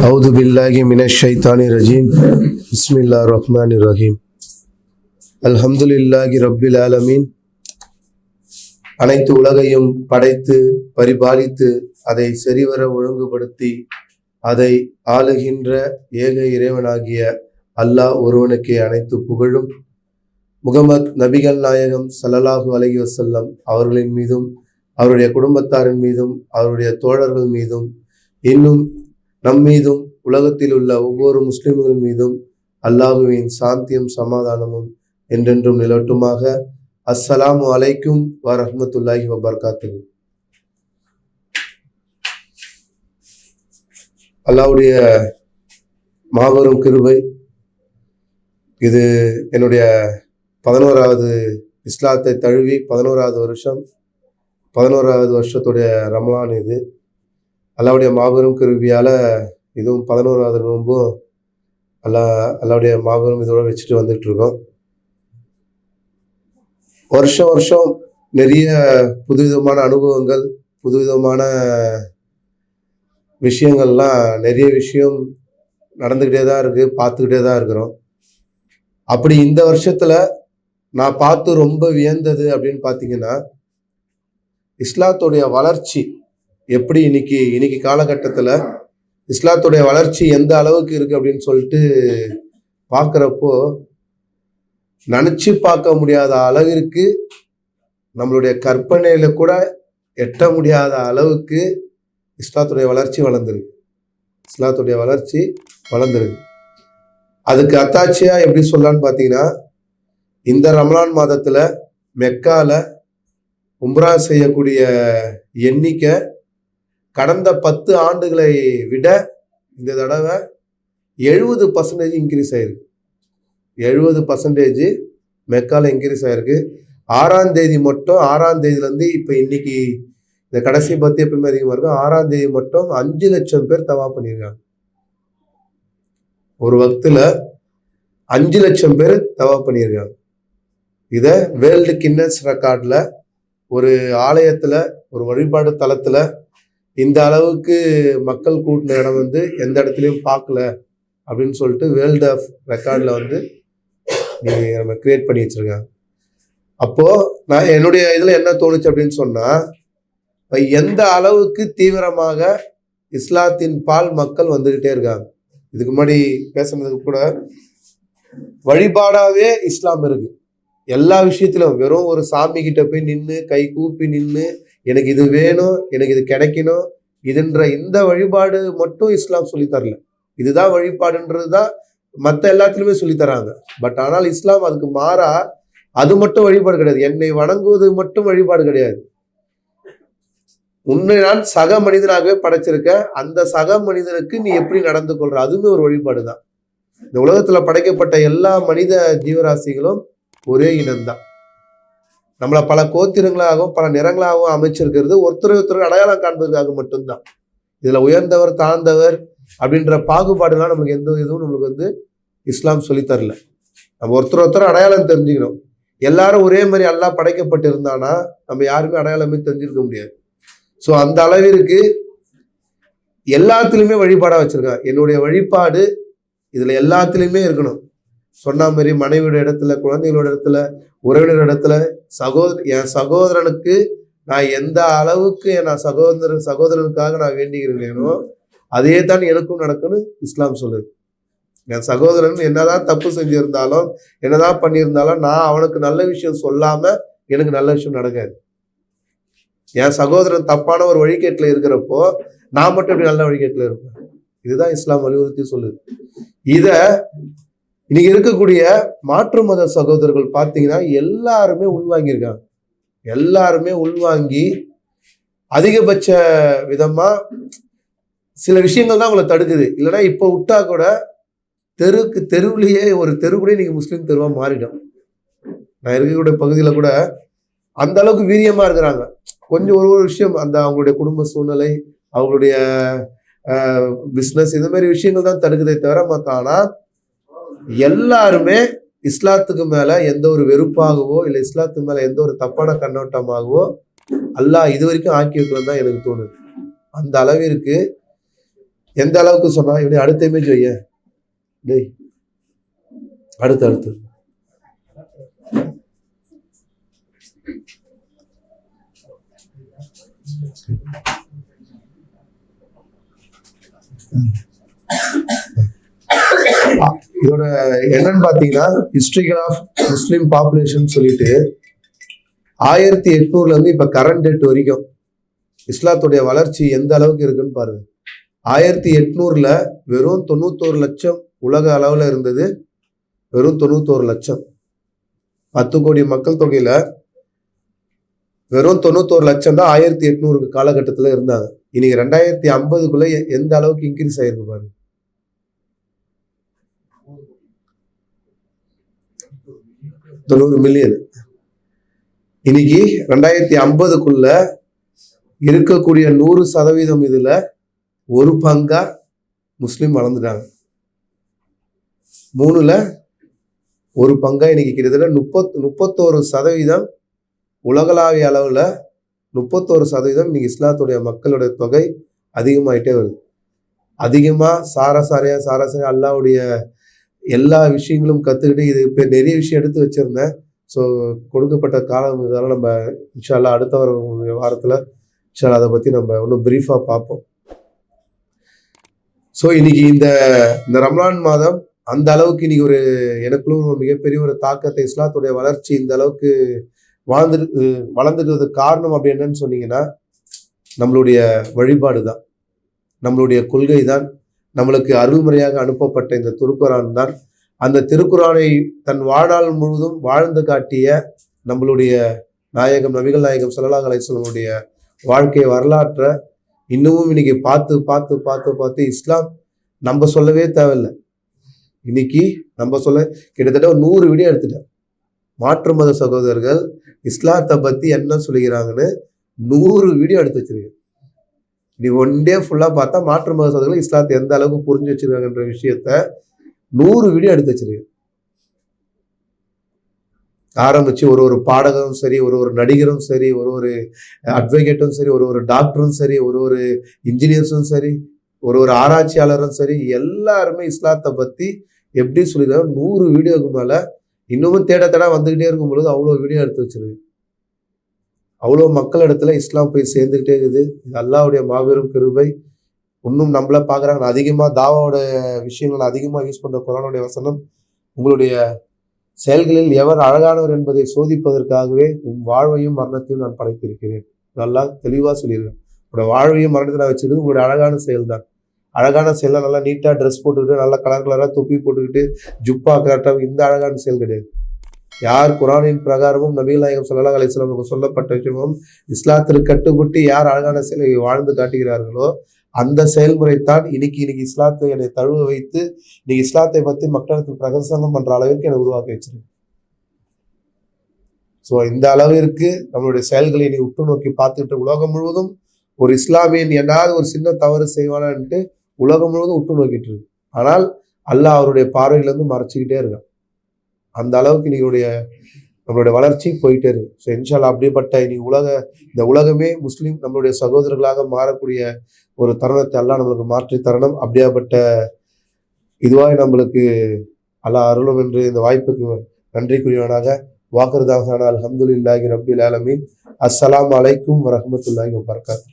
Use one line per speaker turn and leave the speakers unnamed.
அவுது பில்லாஹி மினஷைத்தானி ரஜீம் பிஸ்மில்லா ரஹ்மான் ரஹீம் அல்ஹம்துலில்லாஹி ரப்பில் ஆலமீன் அனைத்து உலகையும் படைத்து பரிபாலித்து அதை சரிவர ஒழுங்குபடுத்தி அதை ஆளுகின்ற ஏக இறைவனாகிய அல்லாஹ் ஒருவனுக்கே அனைத்து புகழும். முகமத் நபிகள் நாயகம் சல்லலாஹு அலஹி வசல்லம் அவர்களின் மீதும் அவருடைய குடும்பத்தாரின் மீதும் அவருடைய தோழர்கள் மீதும் இன்னும் நம் மீதும் உலகத்தில் உள்ள ஒவ்வொரு முஸ்லிம்கள் மீதும் அல்லாஹுவின் சாந்தியும் சமாதானமும் என்றென்றும் நிலவட்டுமாக. அஸ்ஸலாமு அலைக்கும் வ ரஹ்மத்துல்லாஹி வபர்காத்துஹு. அல்லாஹ்வுடைய மாபெரும் கிருபை. இது என்னுடைய பதினோராவது இஸ்லாத்தை தழுவி பதினோராவது வருஷம் பதினோராவது வருஷத்துடைய ரமலான் இது. அல்லாவுடைய மாபெரும் கருவியால் இதுவும் பதினோராவது நோன்பும் அல்லா அல்லாவுடைய மாபெரும் இதோட வச்சுட்டு வந்துட்டு இருக்கோம் வருஷம் வருஷம் நிறைய புதுவிதமான அனுபவங்கள் புதுவிதமான விஷயங்கள்லாம் நிறைய விஷயம் நடந்துக்கிட்டே தான் இருக்குது பார்த்துக்கிட்டே தான் இருக்கிறோம். அப்படி இந்த வருஷத்தில் நான் பார்த்து ரொம்ப வியந்தது அப்படின்னு பார்த்தீங்கன்னா இஸ்லாத்துடைய வளர்ச்சி எப்படி இன்னைக்கு இன்னைக்கு காலகட்டத்தில் இஸ்லாத்துடைய வளர்ச்சி எந்த அளவுக்கு இருக்கு அப்படின்னு சொல்லிட்டு பார்க்குறப்போ நினச்சி பார்க்க முடியாத அளவிற்கு நம்மளுடைய கற்பனையில் கூட எட்ட முடியாத அளவுக்கு இஸ்லாத்துடைய வளர்ச்சி வளர்ந்துருக்கு. இஸ்லாத்துடைய வளர்ச்சி வளர்ந்துருக்கு. அதுக்கு அத்தாட்சியாக எப்படி சொல்லலான்னு பார்த்தீங்கன்னா இந்த ரமலான் மாதத்தில் மெக்காவில் உம்ரா செய்யக்கூடிய எண்ணிக்கை கடந்த பத்து ஆண்டுகளை விட இந்த தடவை எழுபது பர்சன்டேஜ் இன்க்ரீஸ் ஆயிருக்கு. எழுபது பர்சன்டேஜ் மெக்கால் இன்க்ரீஸ் ஆயிருக்கு. ஆறாம் தேதி மட்டும் ஆறாம் தேதியிலேருந்து இப்போ இன்னைக்கு இந்த கடைசி பத்து எப்பவுமே அதிகமாக இருக்கும். ஆறாம் தேதி மட்டும் அஞ்சு லட்சம் பேர் தவா பண்ணியிருக்காங்க ஒரு வக்துல அஞ்சு லட்சம் பேர் தவா பண்ணியிருக்காங்க இதை வேர்ல்டு கின்னஸ் ரெக்கார்டில் ஒரு ஆலயத்தில் ஒரு வழிபாடு தலத்தில் இந்த அளவுக்கு மக்கள் கூட்டின இடம் வந்து எந்த இடத்துலையும் பார்க்கல அப்படின்னு சொல்லிட்டு வேர்ல்டு ஆஃப் ரெக்கார்டில் வந்து நீங்கள் நம்ம கிரியேட் பண்ணி வச்சுருக்கேன் அப்போது நான் என்னுடைய இதில் என்ன தோணுச்சு அப்படின்னு சொன்னால் இப்போ எந்த அளவுக்கு தீவிரமாக இஸ்லாத்தின் பால் மக்கள் வந்துக்கிட்டே இருக்காங்க. இதுக்கு முன்னாடி பேசுனதுக்கு கூட வழிபாடாகவே இஸ்லாம் இருக்குது எல்லா விஷயத்திலும் வெறும் ஒரு சாமி கிட்ட போய் நின்று கை கூப்பி நின்று எனக்கு இது வேணும் எனக்கு இது கிடைக்கணும். இதுன்ற இந்த வழிபாடு மட்டும் இஸ்லாம் சொல்லி தரல. இதுதான் வழிபாடுன்றது தான் மற்ற எல்லாத்துலேயுமே சொல்லித்தராங்க பட் ஆனால் இஸ்லாம் அதுக்கு மாறா அது மட்டும் வழிபாடு கிடையாது. என்னை வணங்குவது மட்டும் வழிபாடு கிடையாது. உன்னை நான் சக மனிதனாகவே படைச்சிருக்க அந்த சக மனிதனுக்கு நீ எப்படி நடந்து கொள்ற? அதுவுமே ஒரு வழிபாடு தான் இந்த உலகத்துல படைக்கப்பட்ட எல்லா மனித ஜீவராசிகளும் ஒரே இனம்தான். நம்மளை பல கோத்திரங்களாகவும் பல நிறங்களாகவும் அமைச்சிருக்கிறது. ஒருத்தர் ஒருத்தர் அடையாளம் காண்பதற்காக மட்டும்தான். இதில் உயர்ந்தவர் தாழ்ந்தவர் அப்படின்ற பாகுபாடுலாம் நமக்கு எந்த இதுவும் நம்மளுக்கு வந்து இஸ்லாம் சொல்லித் தரல. நம்ம ஒருத்தர் ஒருத்தர் அடையாளம் தெரிஞ்சுக்கணும். எல்லாரும் ஒரே மாதிரி எல்லாம் படைக்கப்பட்டிருந்தானா நம்ம யாருமே அடையாளமே தெரிஞ்சிருக்க முடியாது. ஸோ அந்த அளவிற்கு எல்லாத்துலேயுமே வழிபாடாக வச்சிருக்கான் என்னுடைய வழிபாடு இதில் எல்லாத்துலேயுமே இருக்கணும். சொன்ன மாதிரி மனைவியோட இடத்துல குழந்தைகளோட இடத்துல உறவினர் இடத்துல சகோதர என் சகோதரனுக்கு நான் எந்த அளவுக்கு என் சகோதரன் சகோதரனுக்காக நான் வேண்டிக்கிறேனோ அதே தான் எனக்கும் நடக்கும்னு இஸ்லாம் சொல்லுது. என் சகோதரன் என்னதான் தப்பு செஞ்சிருந்தாலும் என்னதான் பண்ணியிருந்தாலும் நான் அவனுக்கு நல்ல விஷயம் சொல்லாம எனக்கு நல்ல விஷயம் நடக்காது. என் சகோதரன் தப்பான ஒரு வழிகேட்டில் இருக்கிறப்போ நான் மட்டும் இப்படி நல்ல வழிகேட்டில் இருப்பேன்? இதுதான் இஸ்லாம் வலியுறுத்தி சொல்லுது. இதை இன்னைக்கு இருக்கக்கூடிய மாற்று மத சகோதரர்கள் பார்த்தீங்கன்னா எல்லாருமே உள்வாங்கியிருக்காங்க. எல்லாருமே உள்வாங்கி அதிகபட்ச விதமா சில விஷயங்கள் தான் உங்களை தடுக்குது. இல்லைன்னா இப்போ விட்டா கூட தெருக்கு தெருவுலேயே ஒரு தெரு கூட இன்னைக்கு முஸ்லீம் தெருவாக மாறிடும். நான் இருக்கக்கூடிய பகுதியில் கூட அந்த அளவுக்கு வீரியமாக இருக்கிறாங்க. கொஞ்சம் ஒரு ஒரு விஷயம் அந்த அவங்களுடைய குடும்ப சூழ்நிலை அவங்களுடைய பிஸ்னஸ் இந்த மாதிரி விஷயங்கள் தான் தடுக்குதே தவிர மத்தானா எல்லாருமே இஸ்லாத்துக்கு மேலே எந்த ஒரு வெறுப்பாகவோ இல்லை இஸ்லாத்துக்கு மேலே எந்த ஒரு தப்பான கண்ணோட்டமாகவோ அல்லாஹ் இது வரைக்கும் ஆக்கி வைக்கணும் தான் எனக்கு தோணுது. அந்த அளவிற்கு எந்த அளவுக்கு சொன்னா இப்படி அடுத்த இமேஜ் வைய. டேய் அடுத்து அடுத்து. இதோட என்னன்னு பாத்தீங்கன்னா ஹிஸ்டரிக்கல் ஆஃப் முஸ்லீம் பாப்புலேஷன் சொல்லிட்டு ஆயிரத்தி எட்நூறுல இருந்து இப்ப கரண்ட் டேட் வரைக்கும் இஸ்லாத்துடைய வளர்ச்சி எந்த அளவுக்கு இருக்குன்னு பாருங்க. ஆயிரத்தி எட்நூறுல வெறும் தொண்ணூத்தோரு லட்சம் உலக அளவில் இருந்தது. வெறும் தொண்ணூத்தோரு லட்சம். பத்து கோடி மக்கள் தொகையில வெறும் தொண்ணூத்தோரு லட்சம் தான் ஆயிரத்தி எட்நூறு காலகட்டத்தில் இருந்தாங்க. இன்னைக்கு ரெண்டாயிரத்தி ஐம்பதுக்குள்ள எந்த அளவுக்கு இன்க்ரீஸ் ஆயிருக்கு பாருங்க. தொண்ணூறு மில்லியன் இன்னைக்கு ரெண்டாயிரத்தி ஐம்பதுக்குள்ள இருக்கக்கூடிய நூறு சதவீதம் இதில் ஒரு பங்கா முஸ்லீம் வளர்ந்துட்டாங்க. மூணுல ஒரு பங்கா இன்னைக்கு கிட்டத்தட்ட முப்பத் முப்பத்தோரு சதவீதம் உலகளாவிய அளவில் முப்பத்தோரு சதவீதம் இன்னைக்கு இஸ்லாத்துடைய மக்களுடைய தொகை அதிகமாயிட்டே வருது. அதிகமாக சாரசாரியா சாரசாரியா அல்லாவுடைய எல்லா விஷயங்களும் கற்றுக்கிட்டு இது இப்போ நிறைய விஷயம் எடுத்து வச்சிருந்தேன். ஸோ கொடுக்கப்பட்ட காலம் இதெல்லாம் நம்ம இன்ஷால்லா அடுத்த வர வாரத்தில் இன்ஷால்லா அதை பற்றி நம்ம இன்னும் பிரீஃபாக பார்ப்போம். ஸோ இன்னைக்கு இந்த இந்த ரம்லான் மாதம் அந்த அளவுக்கு இன்னைக்கு ஒரு எனக்குள்ள ஒரு மிகப்பெரிய ஒரு தாக்கத்தை இஸ்லாத்துடைய வளர்ச்சி இந்த அளவுக்கு வாழ்ந்துட்டு வளர்ந்துட்டு காரணம் அப்படி என்னன்னு சொன்னீங்கன்னா நம்மளுடைய வழிபாடு தான் நம்மளுடைய கொள்கை தான் நம்மளுக்கு அருள்முறையாக அனுப்பப்பட்ட இந்த திருக்குறான் தான். அந்த திருக்குறானை தன் வாழ்நாள் முழுவதும் வாழ்ந்து காட்டிய நம்மளுடைய நாயகம் நபிகள் நாயகம் ஸல்லல்லாஹு அலைஹி வாழ்க்கை வரலாற்றை இன்னமும் இன்னைக்கு பார்த்து பார்த்து பார்த்து பார்த்து இஸ்லாம் நம்ம சொல்லவே தேவையில்லை. இன்னைக்கு நம்ம சொல்ல கிட்டத்தட்ட ஒரு நூறு வீடியோ எடுத்துட்டேன். மாற்று மத சகோதரர்கள் இஸ்லாத்தை பற்றி என்ன சொல்லுகிறாங்கன்னு நூறு வீடியோ எடுத்து வச்சிருக்கேன். நீ ஒன் டே ஃபுல்லாக பார்த்தா மாற்று மத சகோதரர்கள் இஸ்லாத்தை எந்த அளவுக்கு புரிஞ்சு வச்சிருக்காங்கன்ற விஷயத்த நூறு வீடியோ எடுத்து வச்சிருக்கேன். ஆரம்பித்து ஒரு ஒரு பாடகரும் சரி ஒரு ஒரு நடிகரும் சரி ஒரு ஒரு அட்வொகேட்டும் சரி ஒரு ஒரு டாக்டரும் சரி ஒரு ஒரு இன்ஜினியர்ஸும் சரி ஒரு ஒரு ஆராய்ச்சியாளரும் சரி எல்லாருமே இஸ்லாத்தை பற்றி எப்படி சொல்லியிருக்காங்க? நூறு வீடியோக்கு மேலே இன்னமும் தேட தேட வந்துக்கிட்டே இருக்கும் பொழுது அவ்வளோ வீடியோ எடுத்து வச்சிருக்கு அவ்வளோ மக்களிடத்துல இஸ்லாம் போய் சேர்ந்துக்கிட்டே இருக்குது. இது அல்லாவுடைய மாபெரும் கிருபை. இன்னும் நம்மள பார்க்குறாங்க. அதிகமாக தாவாவோட விஷயங்கள் அதிகமாக யூஸ் பண்ணுற குரானுடைய வசனம் உங்களுடைய செயல்களில் எவர் அழகானவர் என்பதை சோதிப்பதற்காகவே உன் வாழ்வையும் மரணத்தையும் நான் படைத்திருக்கிறேன். நல்லா தெளிவாக சொல்லியிருக்கேன். உங்களோட வாழ்வையும் மரணத்தை நான் வச்சிருக்கிறது உங்களுடைய அழகான செயல் தான் அழகான செயலாக நல்லா நீட்டாக ட்ரெஸ் போட்டுக்கிட்டு நல்லா கலர் கலராக தொப்பி போட்டுக்கிட்டு ஜுப்பா கரெக்டாக இந்த அழகான செயல் கிடையாது. யார் குரானின் பிரகாரமும் நபிகள் சொல்லலாம் அலிஸ்லாம் நமக்கு சொல்லப்பட்ட விஷயமும் இஸ்லாத்திற்கு கட்டுப்பட்டு யார் அழகான செயலை வாழ்ந்து காட்டுகிறார்களோ அந்த செயல்முறை தான் இன்னைக்கு இன்னைக்கு இஸ்லாத்தை என்னை தழுவ வைத்து இன்னைக்கு இஸ்லாத்தை பற்றி மக்களுக்கு பிரகசனம் பண்ணுற அளவிற்கு என்னை உருவாக்கி வச்சிருக்கு. ஸோ இந்த அளவிற்கு நம்மளுடைய செயல்களை நீ உற்று நோக்கி பார்த்துட்டு உலகம் முழுவதும் ஒரு இஸ்லாமியன் என்னாவது ஒரு சின்ன தவறு செய்வானான்ட்டு உலகம் முழுவதும் உற்று நோக்கிட்டு இருக்கு. ஆனால் அல்லாஹ் அவருடைய பார்வையிலேருந்து மறைச்சிக்கிட்டே இருக்கான். அந்த அளவுக்கு இன்னைக்குடைய நம்மளுடைய வளர்ச்சி போயிட்டே இருக்கு. ஸோ இன்ஷால்லா அப்படிப்பட்ட இனி உலக இந்த உலகமே முஸ்லீம் நம்மளுடைய சகோதரர்களாக மாறக்கூடிய ஒரு தருணத்தை எல்லாம் நம்மளுக்கு மாற்றி தரணும். அப்படியாப்பட்ட இதுவாக நம்மளுக்கு அல்லா அருளும் என்று இந்த வாய்ப்புக்கு நன்றிக்குரியவனாக. வாக்குறதாக அலமதுல்லாஹி ரபில் ஆலமீன். அஸ்ஸலாம் அலைக்கும் வரமத்துல்லாஹி வபரகாத்துஹு